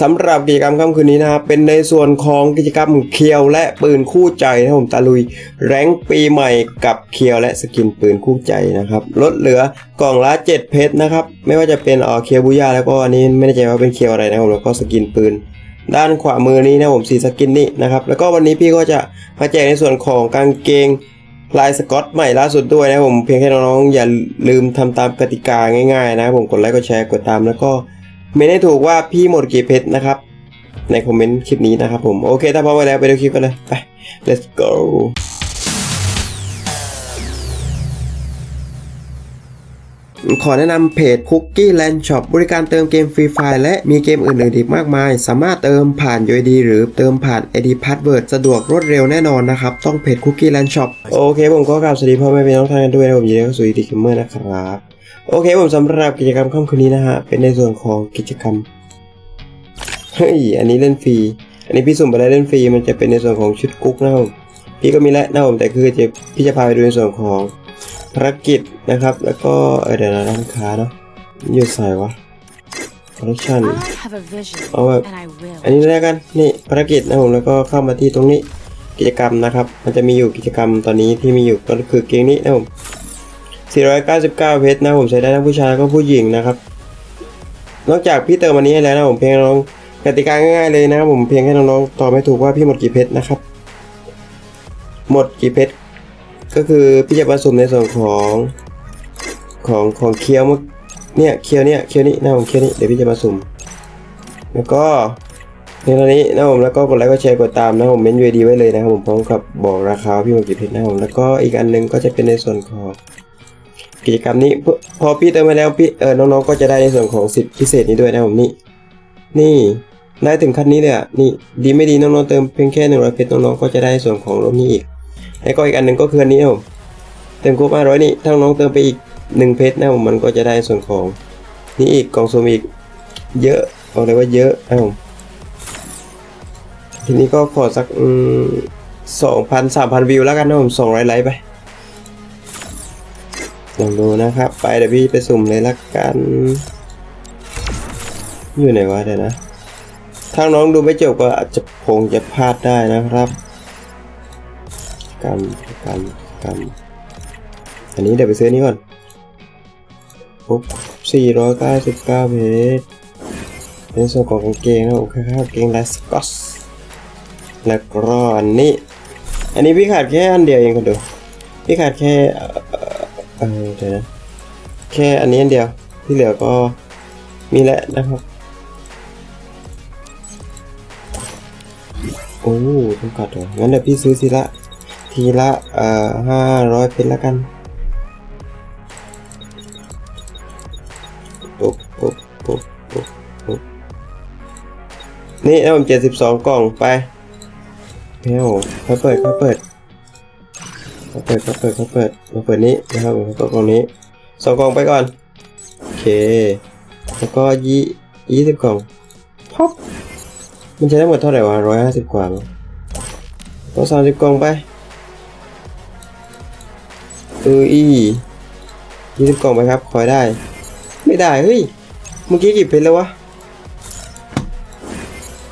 สำหรับกิจกรรมค่ำคืนนี้นะครับเป็นในส่วนของกิจกรรมเคียวและปืนคู่ใจนะผมตะลุยแรงปีใหม่กับเคียวและสกินปืนคู่ใจนะครับลดเหลือกล่องละ7เพชรนะครับไม่ว่าจะเป็นเออเคียวบูย่าแล้วก็อันนี้ไม่แน่ใจว่าเป็นเคียวอะไรนะครับผมแล้วก็สกินปืน ด้านขวามือนี้นะผมสีสกินนี่นะครับแล้วก็วันนี้พี่ก็จะมาแจกในส่วนของกางเกงลายสกอตใหม่ล่าสุดด้วยนะผมเพียงแค่น้องๆอย่าลืมทำตามกติกาง่ายๆนะผมกดไลค์กดแชร์กดตามแล้วก็ เมนให้ถูกว่าพี่หมดกี่เพชรนะครับ ในคอมเมนต์คลิปนี้นะครับผม โอเค ถ้าพร้อมแล้วไปดูคลิปกันเลย ไป let's go ขอแนะนำเพจ Cookie Land Shop บริการเติมเกมฟรีไฟล์และมีเกมอื่นๆอีกมากมาย สามารถเติมผ่าน UID หรือเติมผ่าน ID Password สะดวกรวดเร็วแน่นอนนะครับ ต้องเพจ Cookie Land Shop โอเค ผมก็กราบสวัสดีพ่อแม่พี่น้องทานกันด้วยนะผมยินดีเข้าสู่อีทีคิมเมอร์นะครับ โอเคผมสำหรับกิจกรรมค่ำคืนนี้นะฮะ เป็นในส่วนของกิจกรรม เฮ้ย อันนี้เล่นฟรี อันนี้พี่สุ่มไปแล้วเล่นฟรี มันจะเป็นในส่วนของชุดกุ๊กนะครับผมพี่ก็มีแล้วนะผมแต่คือจะพี่จะพาไปดูในส่วนของภารกิจนะครับ แล้วก็เออเดี๋ยวนะร้านค้าเนาะอยู่ใส่วะคอลเลคชัน I have a vision, Oh, uh, and I will. อันนี้แรกกันนี่ภารกิจนะผมแล้วก็เข้ามาที่ตรงนี้กิจกรรมนะครับ มันจะมีอยู่กิจกรรมตอนนี้ที่มีอยู่ก็คือเกมนี้นะผม 499 เพชรนะผมใช้ได้ทั้งผู้ชายก็ผู้หญิงนะครับ นอกจากพี่เติมอันนี้ให้แล้วนะผมเพียงน้องกติกาง่ายๆเลยนะครับผมเพียงให้น้องๆตอบให้ถูกว่าพี่หมดกี่เพชรนะครับ หมดกี่เพชรก็คือพี่จะผสมในส่วนของของของเคี้ยวเมื่อเนี่ยเคี้ยวเนี่ยเคี้ยวนี้นะผมเคี้ยวนี้เดี๋ยวพี่จะมาสุ่มแล้วก็ในตอนนี้นะผมแล้วก็กดไลค์กดแชร์กดตามนะผมเมนยูดีไว้เลยนะครับผมพร้อมกับบอกราคาพี่หมากี่เพชรนะผมแล้วก็อีกอันหนึงก็จะเป็นในส่วนของ กิจกรรมนี้พอพี่เติมไปแล้วพี่เออน้องๆก็จะได้ในส่วนของสิทธิพิเศษนี้ด้วยนะผมนี่นี่ได้ถึงขั้นนี้เลยอะนี่ดีไม่ดีน้องๆเติมเพียงแค่หนึ่งร้อยเพชรน้องๆก็จะได้ส่วนของรถนี้อีกแล้วก็อีกอันหนึ่งก็คืออันนี้นะผมเติมครบห้าร้อยนี่ถ้าน้องเติมไปอีกหนึ่งเพชรนะผมมันก็จะได้ส่วนของนี่อีกกล่องโซมอีกเยอะเอาเลยว่าเยอะนะผมทีนี้ก็ขอสักสองพันสามพันวิวแล้วกันนะผมสองร้อยไลค์ไป ลองดูนะครับ ไปเดี๋ยวพี่ไปสุ่มเลยละกัน อยู่ไหนวะเดี๋ยวนะ ถ้าน้องดูไม่จบก็อาจจะคงจะพลาดได้นะครับ กันกันกัน อันนี้เดี๋ยวไปซื้อนี้ก่อนปุ๊บสี่ร้อยเก้าสิบเก้าเพชรเป็นส่วนของกางเกงนะผมคล้ายๆกางเกงลายสกอตแล้วก็อันนี้ อันนี้พี่ขาดแค่อันเดียวเองคนดูพี่ขาดแค่ ออเออเดี๋ยวนะแค่อันนี้อันเดียวที่เหลือก็มีแล้วนะครับ โอ้จำกัดเหรองั้นเดี๋ยวพี่ซื้อทีละ ทีละเอ่อห้าร้อยเป็นละกันปุ๊บปุ๊บปุ๊บปุ๊บปุ๊บนี่นะผมเจ็ดสิบสองกล่องไปเฮ้ยค่อยเปิดค่อยเปิด ค่อยเปิดค่อยเปิดค่อยเปิดมาเปิดนี้นะครับผมก็กล่องนี้สองกล่องไปก่อน โอเค แล้วก็ยี่ยี่สิบกล่องพับมันใช้ได้หมดเท่าไหร่วะร้อยห้าสิบกว่ามั้งต้องสามสิบกล่องไปเอออียี่สิบกล่องไปครับคอยได้ ไม่ได้ เฮ้ย เมื่อกี้กี่เพชรแล้ววะ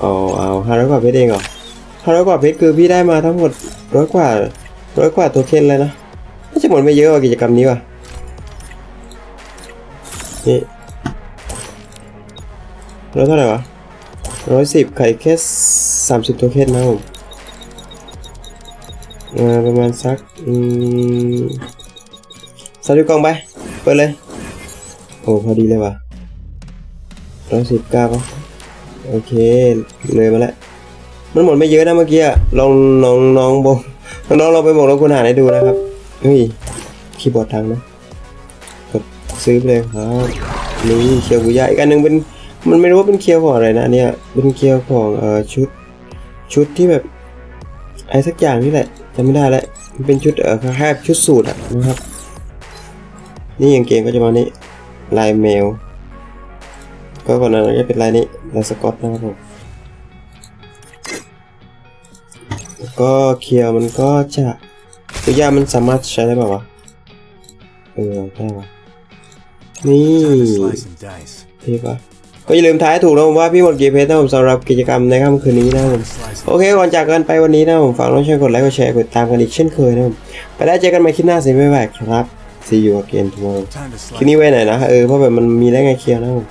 อ๋อเอาห้าร้อยกว่าเพชรเองเหรอห้าร้อยกว่าเพชรคือพี่ได้มาทั้งหมดร้อยกว่า ร้อยกว่าตัวเค็นเลยนะน่าจะหมดไม่เยอะกว่ากิจกรรมนี้ว่ะนี่ร้อยเท่าไหร่วะร้อยสิบไข่แค่สามสิบตัวเค็นนะผมประมาณสักอืมสามสิบกล่องไป เปิดเลย โอ้พอดีเลยว่ะร้อยสิบเก้าป่ะโอเค เลยมาแล้ว มันหมดไม่เยอะนะเมื่อกี้ลองน้องน้องบอก น้องๆลองไปบอกลองคุณหาให้ดูนะครับเฮ้ยคีย์บอร์ดทางนะกดซื้อไปเลยครับนี่เคียวบุยาอีกอันหนึ่งเป็นมันไม่รู้ว่าเป็นเคียวของอะไรนะเนี่ยเป็นเคียวของเอ่อชุดชุดที่แบบอะไรสักอย่างนี่แหละจำไม่ได้แล้วมันเป็นชุดเอ่อแคล้ายๆชุดสูทอะนะครับ นี่อย่างเกงก็จะมานี่ลายแมวก็ก่อนหนั้นจะเป็นลายนี้ลายสกอตนะครับผม ก็เคียวมันก็จะตัวยามันสามารถใช้ได้เปล่าวะเออได้ปะนี่ Time to slice and dice. เท่ปะก็อย่าลืมท้ายถูกนะผมว่าพี่หมดกี่เพชรนะผมสำหรับกิจกรรมในค่ำคืนนี้นะผม Slice โอเคก่อนจากกันไปวันนี้นะผมฝากน้องช่วยกดไลค์กดแชร์กดติดตามกันอีกเช่นเคยนะผมไปได้เจอกันใหม่คลิปหน้าสิไม่ไหวครับ see you again tomorrow time to คลิป slice. นี้ไว้ไหนอยนะเออเพราะแบบมันมีได้ไงเคลียร์นะผม